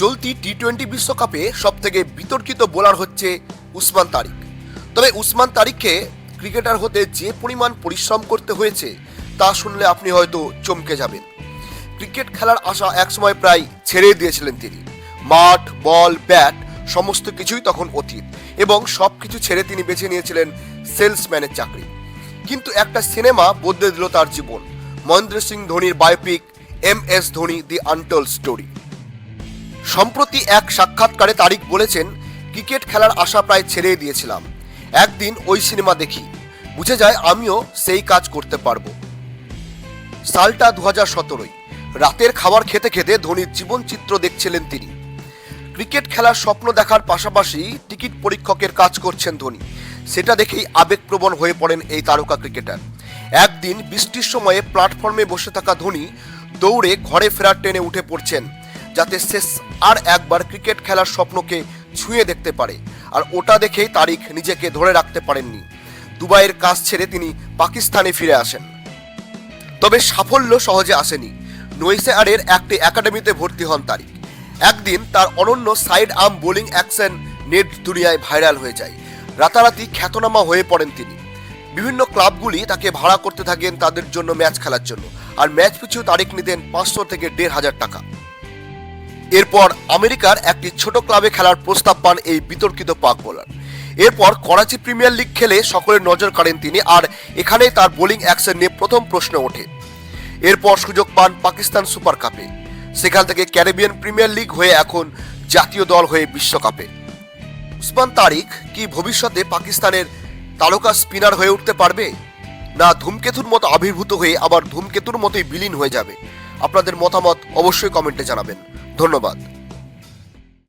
চলতি T twenty বিশ্বকাপে সব থেকে বিতর্কিত বোলার হচ্ছে উসমান তারিক। তবে উসমান তারিককে ক্রিকেটার হতে যে পরিমাণ পরিশ্রম করতে হয়েছে, তা শুনলে আপনি হয়তো চমকে যাবেন। ক্রিকেট খেলার আশা একসময় প্রায় ছেড়ে দিয়েছিলেন তিনি। মাঠ, বল, ব্যাট, সমস্ত কিছুই তখন অতীত এবং সব কিছু ছেড়ে তিনি বেছে নিয়েছিলেন সেলসম্যানের চাকরি। কিন্তু একটা সিনেমা বদলে দিল তার জীবন। মহেন্দ্র সিং ধোনির biopic M S Dhoni the untold story সম্প্রতি এক সাক্ষাৎকারে তারিক বলেছেন, ক্রিকেট খেলার আশা প্রায় ছেড়ে দিয়েছিলাম। একদিন ওই সিনেমা দেখি। বুঝে যায় আমিও সেই কাজ করতে পারব। সালটা দু হাজার সতেরোই। রাতের খাবার খেতে খেতে ধোনির জীবন চিত্র দেখছিলেন তিনি। ক্রিকেট খেলার স্বপ্ন দেখার পাশাপাশি টিকিট পরীক্ষকের কাজ করছেন ধোনি। সেটা দেখেই আবেগপ্রবণ হয়ে পড়েন এই তারকা ক্রিকেটার। একদিন বৃষ্টির সময়ে প্ল্যাটফর্মে বসে থাকা ধোনি দৌড়ে ঘরে ফেরার ট্রেনে উঠে পড়ছেন। যাতে শেষ আর একবার ক্রিকেট খেলার স্বপ্নকে ছুঁয়ে দেখতে পারে। আর ওটা দেখেই তারিখ নিজেকে ধরে রাখতে পারেননি। দুবাইয়ের কাজ ছেড়ে তিনি পাকিস্তানে ফিরে আসেন। তবে সাফল্য সহজে আসেনি। নৈসেয়ারের একটি একাডেমিতে ভর্তি হন তারিক একদিন তার অনন্য side arm bowling action net দুনিয়ায় ভাইরাল হয়ে যায়। রাতারাতি খ্যাতনামা হয়ে পড়েন তিনি। বিভিন্ন ক্লাবগুলি তাকে ভাড়া করতে থাকেন তাদের জন্য ম্যাচ খেলার জন্য। আর ম্যাচ পিছু তারিখ নিতেন পাঁচশো থেকে দেড় হাজার টাকা। এরপর আমেরিকার একটি ছোট ক্লাবে খেলার প্রস্তাব পান এই বিতর্কিত পাক বোলার। এরপর করাচি প্রিমিয়ার লিগ খেলে সকলের নজর কাড়েন তিনি আর এখানেই তার বোলিং অ্যাকশন নিয়ে প্রথম প্রশ্ন ওঠে। এরপর সুযোগ পান পাকিস্তান সুপার কাপে। সেখান থেকে ক্যারিবিয়ান প্রিমিয়ার লিগ হয়ে এখন জাতীয় দল হয়ে বিশ্বকাপে। উসমান তারিক কি ভবিষ্যতে পাকিস্তানের তারকা স্পিনার হয়ে উঠতে পারবে? না ধূমকেতুর মতো আবির্ভূত হয়ে আবার ধূমকেতুর মতোই বিলীন হয়ে যাবে? আপনাদের মতামত অবশ্যই কমেন্টে জানাবেন। ধন্যবাদ।